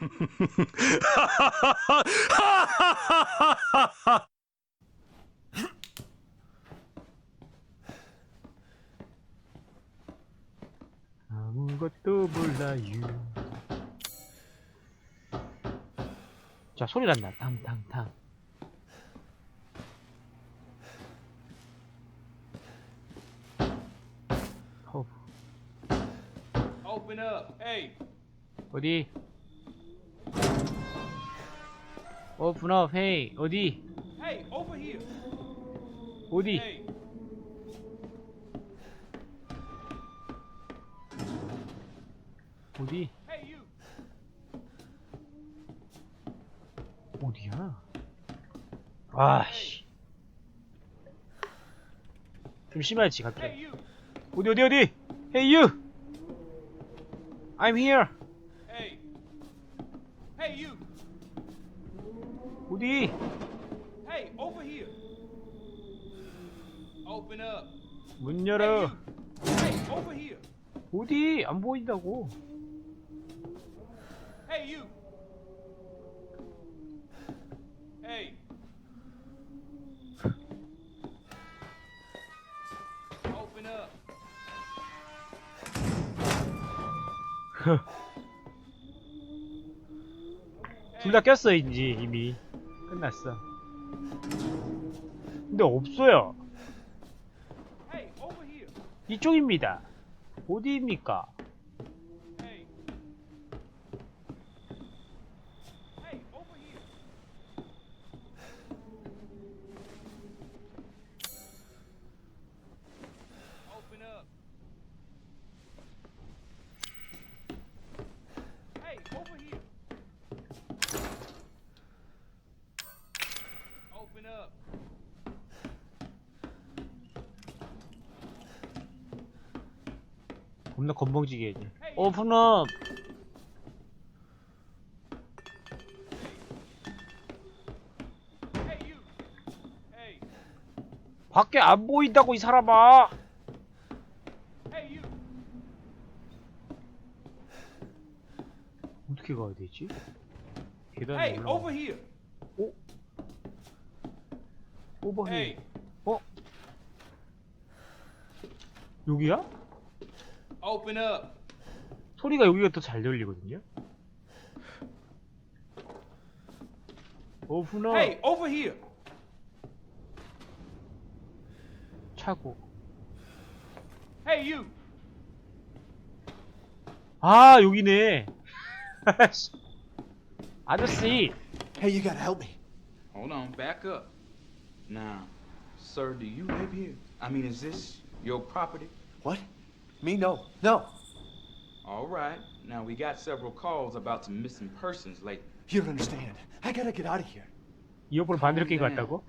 아무것도 몰라요. 자, 소리 난다. 탕탕탕. 어, Open up. Hey, 어디? 오픈업, 헤이, 어디? hey, over here. 어디? Hey, 어디? hey, you. 어디야? 아씨. 좀 심하지, Hey, 갑자기. you. 어디, 어디, 어디? Hey, you! I'm here! Hey. Hey, you. 어디? Hey, over here. Open up. 문 열어. Hey, over here. 어디? 안 보인다고. Hey, you. Hey. Open up. 둘 다 꼈어, 이제, 이미. 끝났어. 근데 없어요. 이쪽입니다. 어디입니까? Hey. Hey, over here. Open up. Hey, over here. Open up. 겁나 건방지게 해야지. Hey, 밖에 안 보인다고, 이 사람아! 어떻게 가야 되지? 계단에 Hey, 올라가. over here. 오버헤이. Hey. 어? 여기야? Open up. 소리가 여기가 더 잘 들리거든요? 오픈업! Hey, over here. 차고. Hey, you. 아, 여기네. 아저씨! Hey, you gotta help me. Hold on, back up. Now, sir, do you live here? I mean, is this your property? What? Me? No. No. All right. Now, we got several calls about some missing persons lately. You don't understand. I gotta get out of here. 이어폰을 반대로 끼고 damn. 갔다고?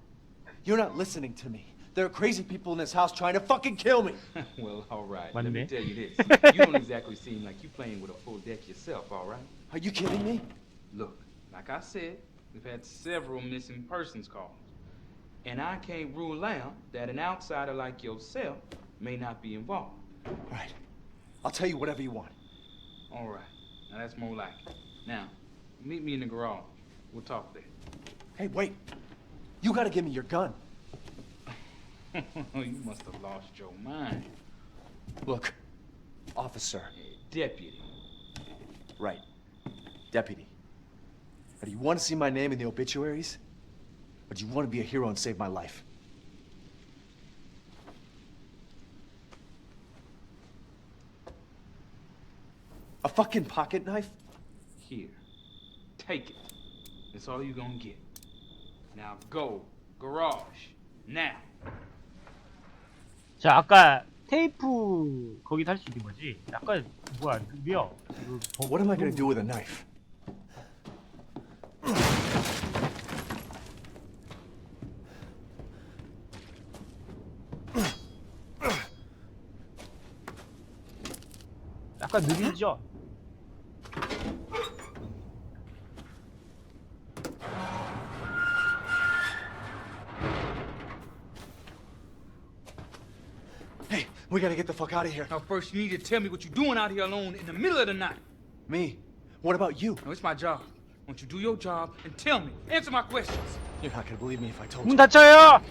You're not listening to me. There are crazy people in this house trying to fucking kill me. well, all right. Let me 맞네. tell you this. you don't exactly seem like you playing with a full deck yourself, all right? Are you kidding me? Look, like I said, we've had several missing persons calls. And I can't rule out that an outsider like yourself may not be involved. All right. I'll tell you whatever you want. All right. Now, that's more like it. Now, meet me in the garage. We'll talk there. Hey, wait. You gotta give me your gun. you must have lost your mind. Look, officer. Deputy. Right. Deputy. Now, do you want to see my name in the obituaries? Or do you want to be a hero and save my life? A fucking pocket knife? Here. Take it. That's all you're gonna get. Now go. Garage. Now. 자, 아까 테이프 거기 달수 있는 거지? 아까 뭐야, 버- What am I gonna do with a knife? 약간 느리죠? gotta get the fuck out of here. Now first you need to tell me what you're doing out here alone in the middle of the night. Me? What about you? No, it's my job. Won't you do your job and tell me? Answer my questions. You're not gonna believe me if I told 문 you. 닫혀요.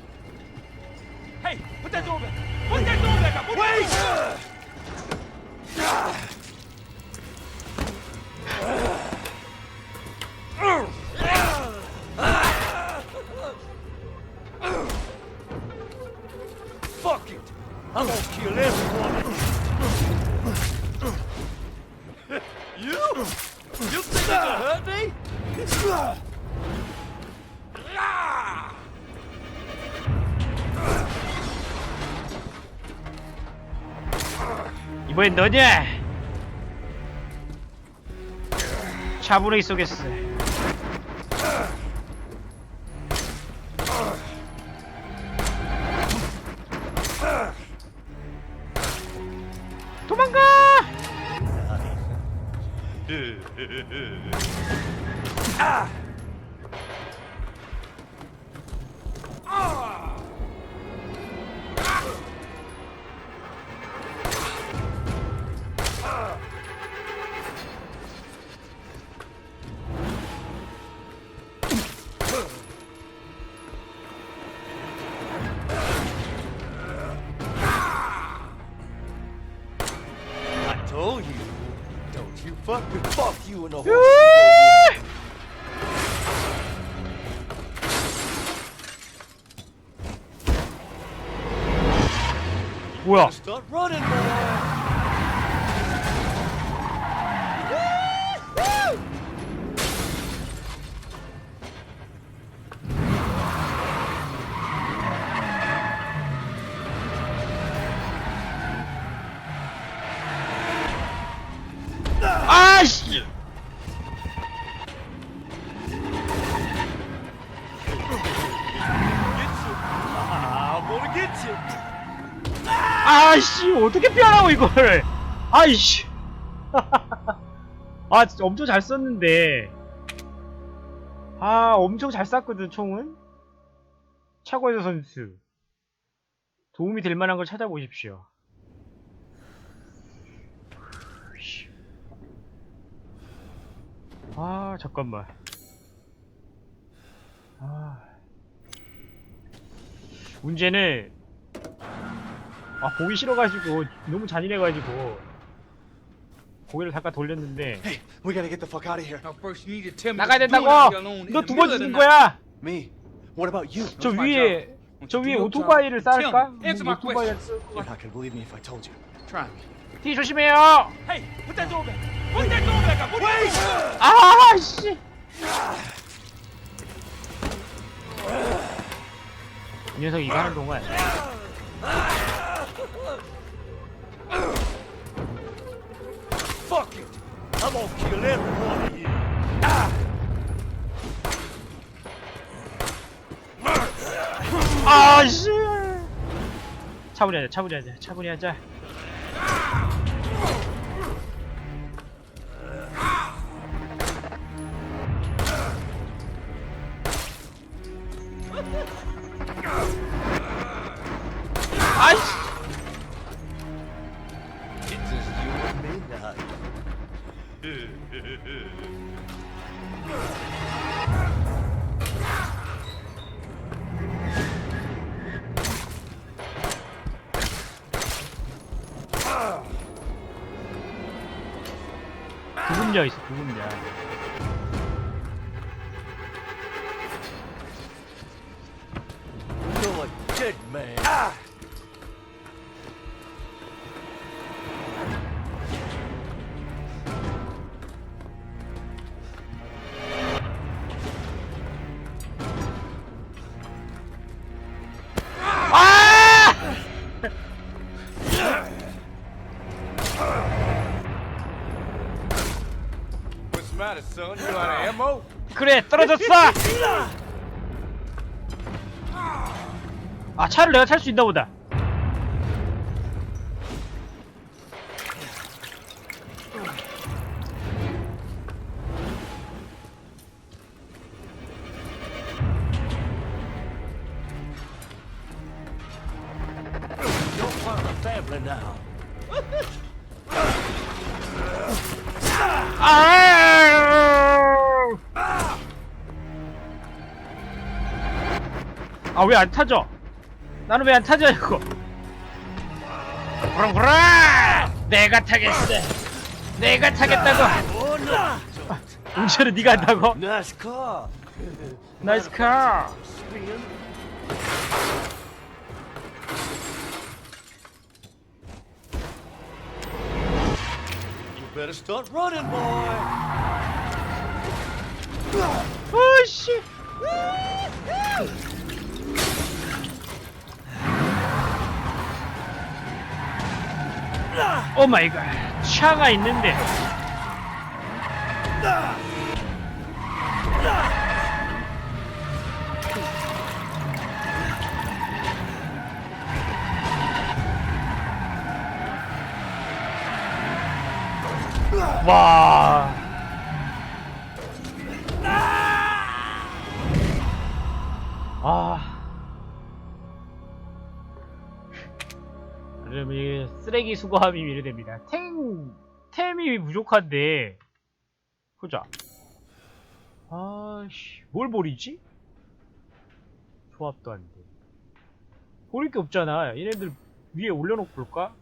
Hey, put that door back. Put that door back up. Wait! Fuck 이번엔 너냐? 차분하게 쏘겠어. 도망가! I you and the horse. well. Start running, boy. 이걸? 아이씨. 아 엄청 잘 썼는데. 아 엄청 잘 쐈거든 총은. 차고에서 선수. 도움이 될 만한 걸 찾아보십시오. 아 잠깐만. 아. 문제는 아 보기 싫어가지고 너무 잔인해가지고 고개를 잠깐 돌렸는데 Hey, we gotta get the fuck out of here. Now, first you need to tell me 나가야 what 된다고! doing 너두번 night. 거야! Me? What about you? 저 위에. 저 위에 you 오토바이를 쌓을까? my 오토바이를 questions. 쓸 You're not gonna believe me if I told you. Try me. 뒤 조심해요! Hey, put that door back. Put that door back up. Wait! 아 씨! 이 녀석 이거 하는 동안 Fuck it! I'm gonna kill every one of you. 아 씨! 차분히 하자 차분히 하자 차분히 하자 그래 떨어졌어! 아 차를 내가 탈 수 있나 보다 You're part of the family now. 아! 아 왜 안 타져? 나는 왜 안 타져 이거? 그럼 내가 타겠어. 내가 타겠다고. 운전은 네가 한다고? Nice car. 나이스 카. You better start running, boy. 어씨. 오 마이 갓. 차가 있는데. 와. 쓰레기 수거함이 미래됩니다. 탱, 템이 부족한데. 보자. 아씨, 뭘 버리지? 조합도 안 돼. 버릴 게 없잖아. 얘네들 위에 올려놓고 볼까?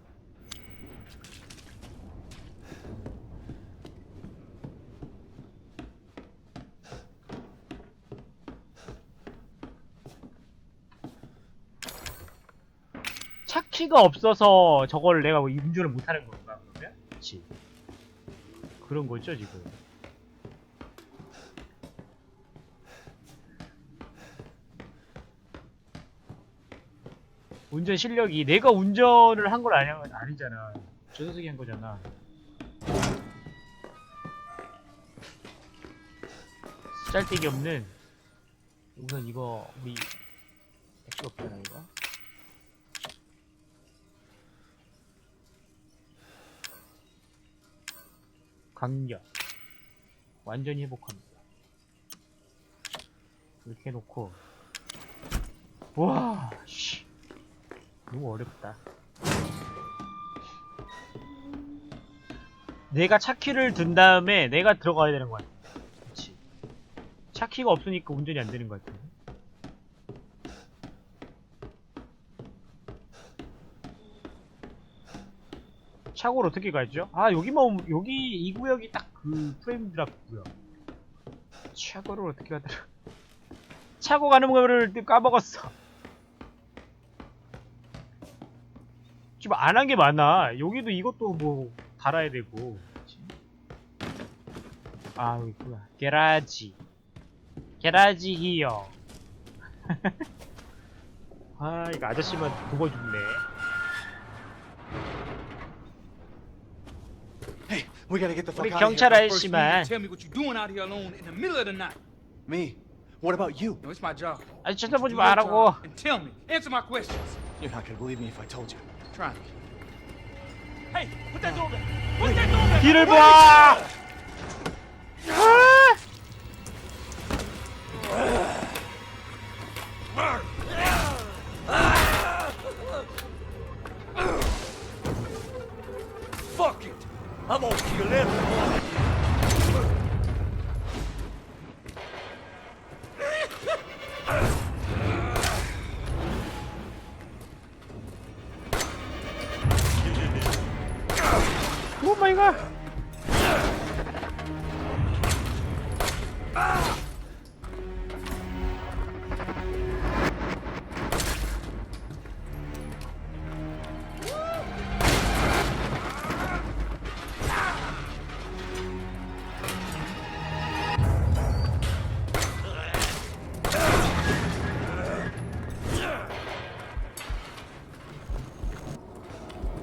차키가 없어서 저걸 내가 뭐 운전을 못하는 건가 그러면? 그치. 그런 거죠 지금. 운전 실력이 내가 운전을 한 걸 아니, 아니잖아. 저 녀석이 한 거잖아. 짤데기 없는. 우선 이거 우리 액시 없잖아 이거 강력 완전히 회복합니다. 이렇게 해놓고. 와 씨. 너무 어렵다. 내가 차키를 든 다음에 내가 들어가야 되는 거 같아. 그치. 차키가 없으니까 운전이 안 되는 것 같아 차고를 어떻게 가죠? 아 여기만 여기 이 구역이 딱 그 프레임 드랍 구역 차고를 어떻게 가더라? 차고 가는 거를 까먹었어. 지금 안 한 게 많아. 여기도 이것도 뭐 달아야 되고? 아 여기 있구나. 게라지. 게라지 히어. 아 이거 아저씨만 두 번 죽네 we gotta get the fuck 우리 out of 경찰 here. First, you need to 아저씨만 tell me what you doing out here alone in the middle of the night. Me? What about you? No, it's my job. 아저씨 쳐다보지 Do your 말라고 job And tell me. Answer my questions. You're not gonna believe me if I told you. Try me. Hey, put that door back. Put that door back. 뒤를 봐! 아!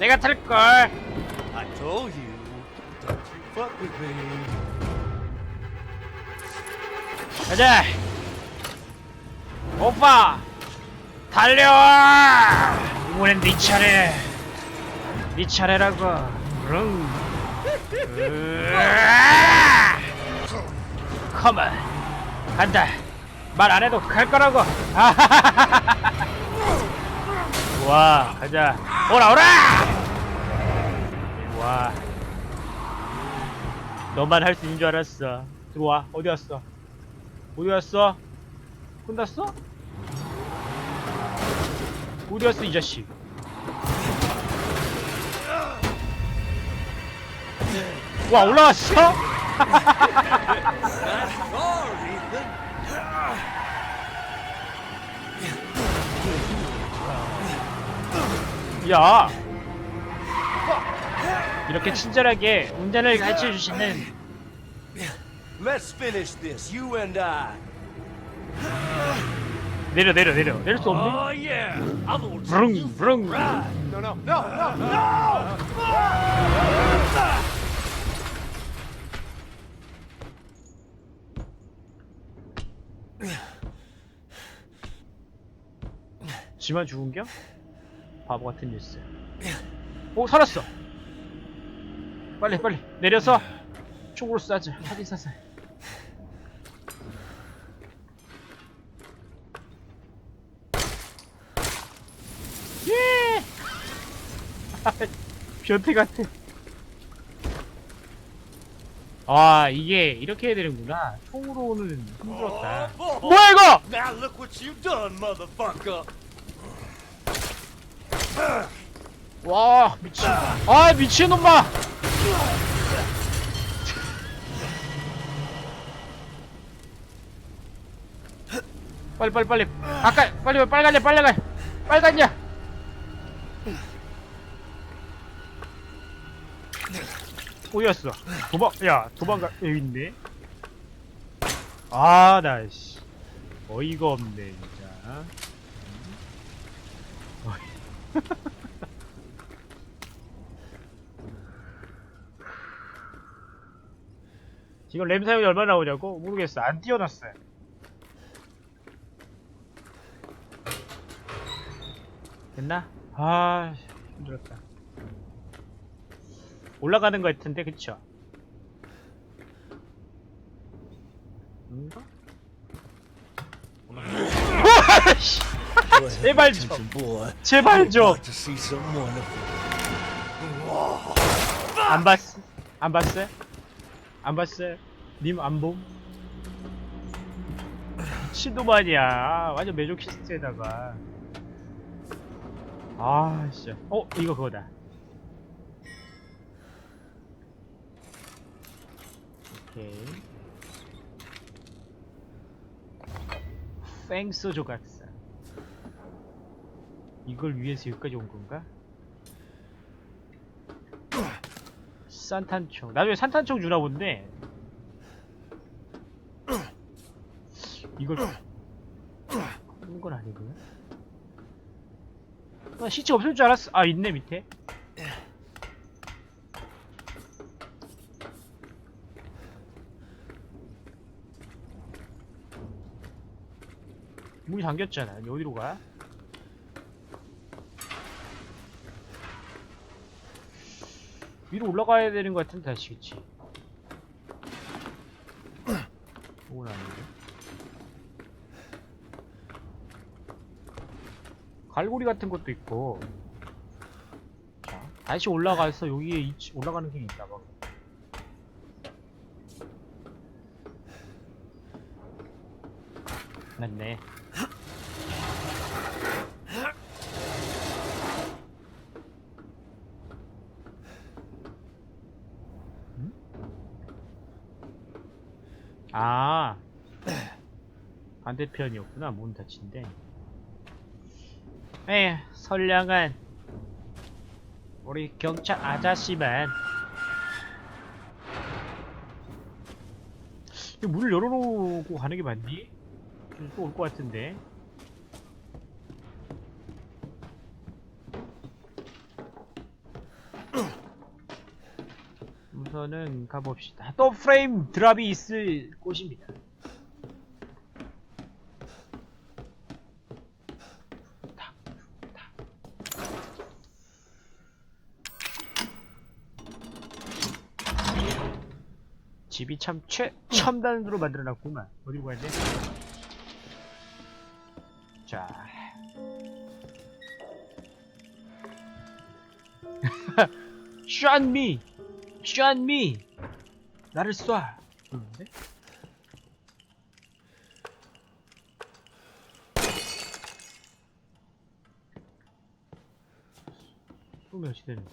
내가 탈 걸. I told you. Don't you fuck with me. 가자. 오빠 달려. 이번엔 네 차례. 네 차례라고. 응. 으아! 컴온. 간다. 말 안 해도 갈 거라고. 와, 가자. 오라 오라. 와. 너만 할 수 있는 줄 알았어. 들어와. 어디 왔어? 어디 갔어? 끝났어? 어디 갔어 이 자식 와 올라왔어? 야 이렇게 친절하게 운전을 가르쳐 주시는 Let's finish this, you and I. 내려 내려 내려 내릴 수 없니? Oh yeah, I'm gonna 브릉 브릉 No, no, no, no, no! 지만 죽은겨? 바보 같은 뉴스. 오 살았어. 빨리 빨리. 내려서 총으로 쏴자. 확인 사살 예! 변태 같아. 아 이게 이렇게 해야 되는구나. 총으로는 힘들었다. 뭐야 이거! Now look what you've done, motherfucker. 와 미친. 아 미친놈아. 빨리 빨리 빨리. 아까 빨리 빨간냐 빨간냐 빨간냐 꼬였어. 도망 야 도망가 여기 있네. 아나씨. 어이가 없네 진짜 지금 램 사용이 얼마 나오냐고? 모르겠어. 안 띄워놨어요. 됐나? 아, 힘들었다. 올라가는 거 같은데, 그쵸? 뭔가? 제발 좀! 제발 좀! to see some wonderful. 안 봤어? 안 봤어요? 안 봤어요? 님 안 봄? 미친놈 아니야. 완전 메조키스트에다가. 아, 진짜. 어, 이거 그거다. 오케이. 팽스 조각사. 이걸 위해서 여기까지 온 건가? 산탄총. 나중에 산탄총 주나 본데. 이걸 하는 건 아니고요. 아, 시체 없을 줄 알았어. 아 있네 밑에. 문이 잠겼잖아. 어디로 가? 위로 올라가야 되는 것 같은데 다시 그치? 그건 아닌데? 갈고리 같은 것도 있고. 자 다시 올라가서 여기에 이- 올라가는 길이 있나 봐. 맞네 아 반대편이었구나 문 닫힌데. 에휴 선량한 우리 경찰 아저씨만. 문을 열어놓고 가는 게 맞니? 또올 것 같은데. 우선은 가봅시다. 또 프레임 드랍이 있을 곳입니다 집이 참 최 첨단으로 만들어놨구만 어디로 가야 돼? 자 슈안미 슈안미 나를 쏴 그러는데? 쏘면 어찌 되는데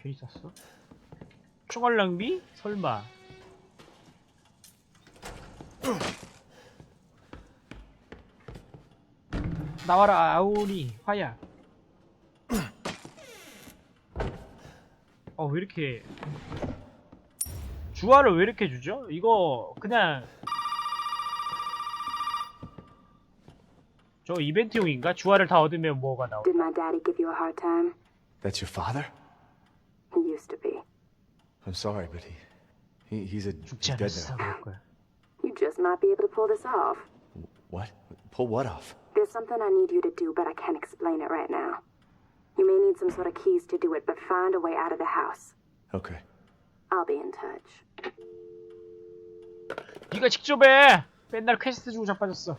괜히 쐈어? 총알 낭비? 설마 나와라 아오니 화야 어 왜 이렇게 주화를 왜 이렇게 주죠? 이거 그냥 저 이벤트용인가? 주화를 다 얻으면 뭐가 나오 Did my daddy give you a hard time? That's your father? He used to be. I'm sorry, but he, he he's a 죽지 he's dead 않았어 now. 그럴 거야 You just might be able to pull this off. What? Pull what off? There's something I need you to do, but I can't explain it right now. You may need some sort of keys to do it, but find a way out of the house. Okay. I'll be in touch. 네가 직접 해! 맨날 퀘스트 주고 자빠졌어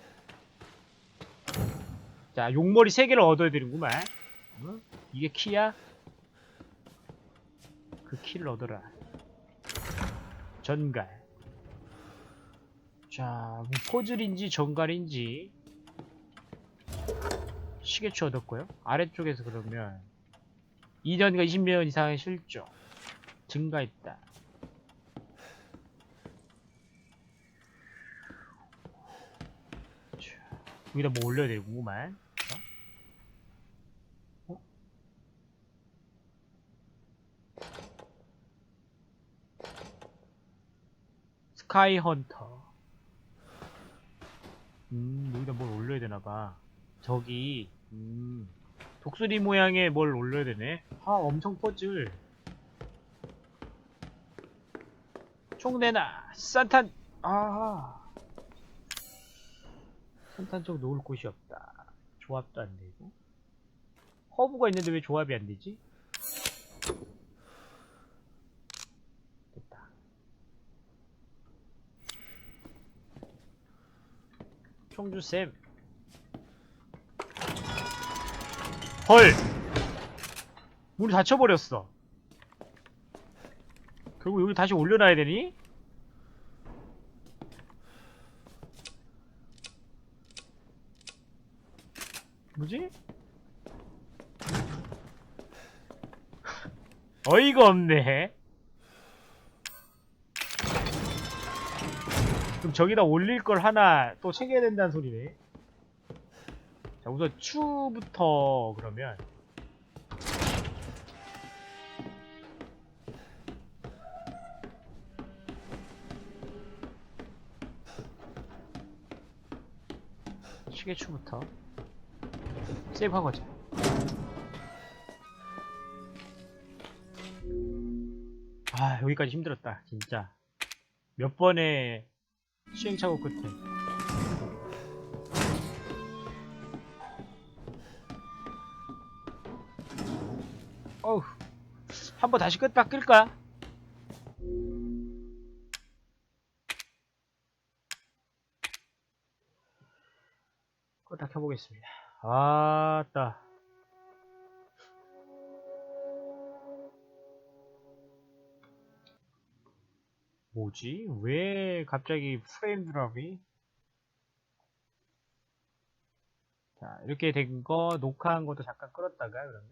자 용머리 3개를 얻어야 되는구만 어? 이게 키야? 그 키를 얻어라 전갈. 자 뭐 포즐인지 전갈인지 시계추 얻었고요. 아래쪽에서 그러면 2년과 20년 이상의 실적 증가했다. 자, 여기다 뭐 올려야 되구만. 스카이 헌터. 음, 여기다 뭘 올려야 되나봐. 저기, 음, 독수리 모양의 뭘 올려야 되네. 아, 엄청 퍼즐. 총 내놔! 산탄! 아. 산탄 쪽 놓을 곳이 없다. 조합도 안 되고. 허브가 있는데 왜 조합이 안 되지? 총주쌤. 헐! 문이 닫혀버렸어. 결국 여기 다시 올려놔야 되니? 뭐지? 어이가 없네. 저기다 올릴 걸 하나 또 챙겨야 된다는 소리네. 자, 우선 추부터 그러면 시계추부터 세이브하고 가자. 아, 여기까지 힘들었다, 진짜. 몇 번의 시행착오 끝에. 어우, 한번 다시 끄다 끌까? 껐다 켜보겠습니다. 아따. 뭐지? 왜 갑자기 프레임 드랍이? 자, 이렇게 된 거 녹화한 것도 잠깐 끌었다가 그러면